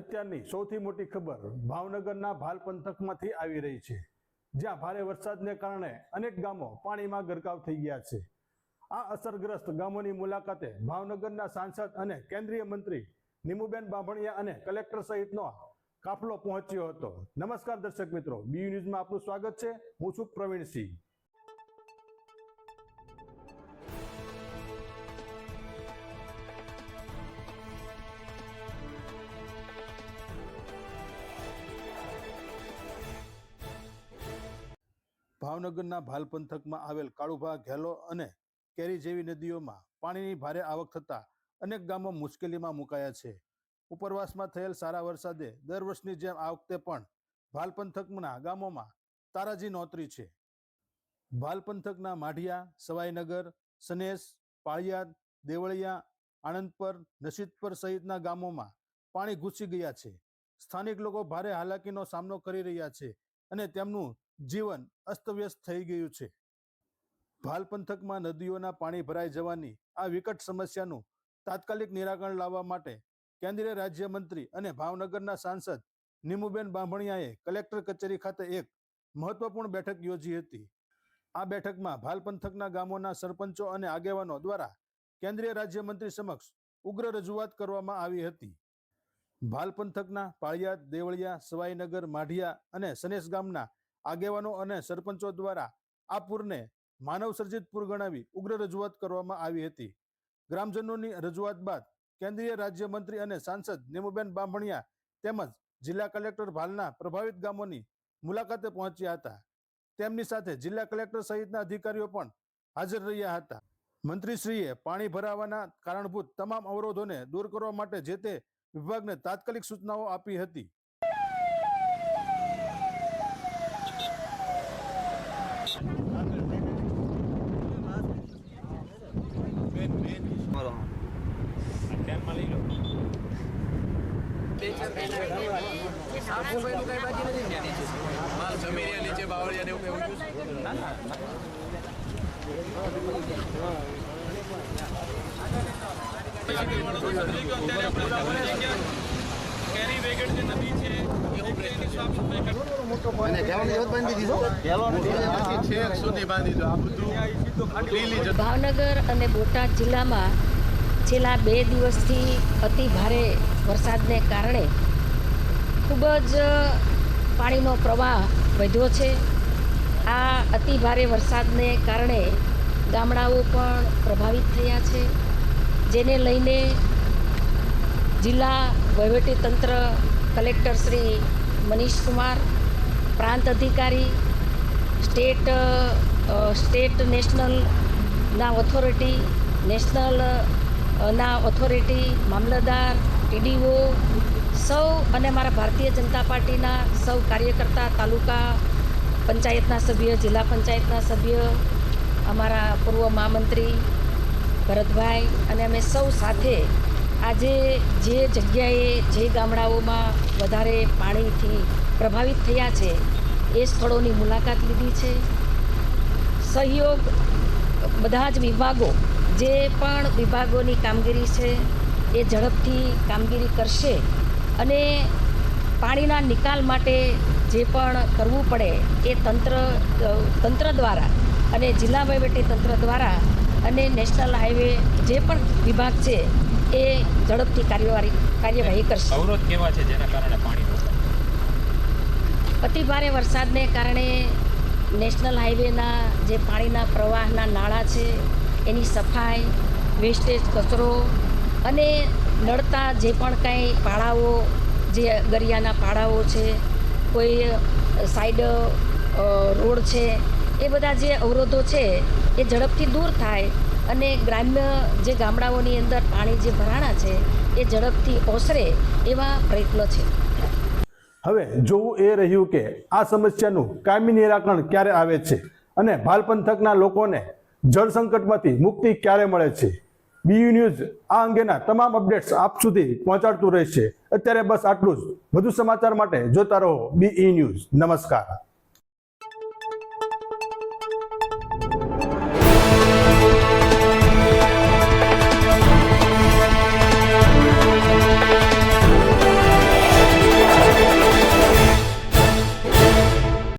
અત્યારની સૌથી મોટી ખબર ભાવનગરના ભાલ પંથકમાંથી આવી રહી છે. જ્યાં ભારે વરસાદને કારણે અનેક ગામો પાણીમાં ગરકાવ થઈ ગયા છે. આ અસરગ્રસ્ત ગામોની મુલાકાતે ભાવનગરના સાંસદ અને કેન્દ્રીય મંત્રી નીમુબેન બાંભણિયા અને કલેક્ટર સહિતનો કાફલો પહોંચ્યો હતો. નમસ્કાર દર્શક મિત્રો બી ન્યૂઝમાં આપનું સ્વાગત છે. હું છું પ્રવીણસિંહ. ભાવનગરના ભાલ પંથકમાં આવેલ કાળુભા, ઘેલો અને કેરી જેવી નદીઓમાં પાણીની ભારે આવક થતા અનેક ગામો મુશ્કેલીમાં મુકાયા છે. ઉપરવાસમાં થયેલ સારા વરસાદે દર વર્ષની જેમ આ વખતે પણ ભાલ પંથકના ગામોમાં તારાજી નોતરી છે. ભાલ પંથકના માઢિયા, સવાઈનગર, સનેસ, પાળિયાદ, દેવળિયા, આણંદપર, નસીદપર સહિતના ગામોમાં પાણી ઘૂસી ગયા છે. સ્થાનિક લોકો ભારે હાલાકીનો સામનો કરી રહ્યા છે અને તેમનું જીવન અસ્તવ્યસ્ત થઈ ગયું છે. ભાલ પંથકમાં નદીઓના પાણી ભરાઈ જવાની આ વિકટ સમસ્યાનું તાત્કાલિક નિરાકરણ લાવવા માટે કેન્દ્રીય રાજ્યમંત્રી અને ભાવનગરના સાંસદ નીમુબેન બાંભણિયાએ કલેક્ટર કચેરી ખાતે એક મહત્વપૂર્ણ બેઠક યોજી હતી. આ બેઠકમાં ભાલ પંથકના ગામોના સરપંચો અને આગેવાનો દ્વારા કેન્દ્રીય રાજ્યમંત્રી સમક્ષ ઉગ્ર રજૂઆત કરવામાં આવી હતી. ભાલ પંથકના પાળિયાદ દેવળિયા, સવાઈનગર, માઢિયા અને સનેસ ગામના આગેવાનો અને સરપંચો દ્વારા આ પૂરને માનવ સર્જિત પૂર ગણાવી ઉગ્ર રજૂઆત કરવામાં આવી હતી. ગ્રામજનોની રજૂઆત બાદ કેન્દ્રીય રાજ્યમંત્રી અને સાંસદ નીમુબેન બાંભણિયા તેમજ જિલ્લા કલેક્ટર ભાલના પ્રભાવિત ગામોની મુલાકાતે પહોંચ્યા હતા. તેમની સાથે જિલ્લા કલેક્ટર સહિતના અધિકારીઓ પણ હાજર રહ્યા હતા. મંત્રીશ્રીએ પાણી ભરાવાના કારણભૂત તમામ અવરોધોને દૂર કરવા માટે જે તે વિભાગને તાત્કાલિક સૂચનાઓ આપી હતી મારો જમીન નીચે બાવળિયા ને એવું કઈ ઉગ્યું છે? કેરી વેગડ જે નદી છે એની સાફ સફાઈ કરી અને કહેવાનું એવું જ બાંધી દીધું છેક સુધી બાંધી દો આ બધું લીલી જમીન. ભાવનગર અને બોટાદ જિલ્લામાં છેલ્લા બે દિવસથી અતિ ભારે વરસાદને કારણે ખૂબ જ પાણીનો પ્રવાહ વધ્યો છે. આ અતિ ભારે વરસાદને કારણે ગામડાઓ પણ પ્રભાવિત થયા છે. જેને લઈને જિલ્લા વહીવટીતંત્ર કલેક્ટર શ્રી મનીષ કુમાર, પ્રાંત અધિકારી, સ્ટેટ સ્ટેટ નેશનલ ના ઓથોરિટી, નેશનલ ના ઓથોરિટી મામલતદાર ટીડીઓ સૌ અને મારા ભારતીય જનતા પાર્ટીના સૌ કાર્યકર્તા, તાલુકા પંચાયતના સભ્ય, જિલ્લા પંચાયતના સભ્ય, અમારા પૂર્વ મહામંત્રી ભરતભાઈ અને અમે સૌ સાથે આજે જે જગ્યાએ, જે ગામડાઓમાં વધારે પાણીથી પ્રભાવિત થયા છે, એ સ્થળોની મુલાકાત લીધી છે. સહયોગ બધા જ વિભાગો જે પણ વિભાગોની કામગીરી છે એ ઝડપથી કામગીરી કરશે અને પાણીના નિકાલ માટે જે પણ કરવું પડે એ તંત્ર તંત્ર દ્વારા અને જિલ્લા વહીવટી તંત્ર દ્વારા અને નેશનલ હાઈવે જે પણ વિભાગ છે એ ઝડપથી કાર્યવાહી કાર્યવાહી કરશે. અવરોધ કેવા છે? જેના કારણે પાણી અતિ ભારે વરસાદને કારણે નેશનલ હાઈવેના જે પાણીના પ્રવાહના નાળા છે એની સફાઈ વેસ્ટેજ કચરો અને નડતા જે પણ કાંઈ પાળાઓ, જે ગરિયાના પાળાઓ છે, કોઈ સાઈડ રોડ છે, એ બધા જે અવરોધો છે, એ ઝડપથી દૂર થાય અને ગ્રામ્ય જે ગામડાઓની અંદર પાણી જે ભરાણા છે, એ ઝડપથી ઓસરે એવા પ્રયત્નો છે. હવે જોવું એ રહ્યું કે આ સમસ્યાનું કાયમી નિરાકરણ ક્યારે આવે છે અને ભાલ પંથકના લોકોને જળ સંકટમાંથી મુક્તિ ક્યારે મળે છે? બીયુ ન્યૂઝ આ અંગેના તમામ અપડેટ્સ આપ સુધી પહોંચાડતું રહેશે. અત્યારે બસ આટલું જ. વધુ સમાચાર માટે જોતા રહો બીઈ ન્યૂઝ નમસ્કાર.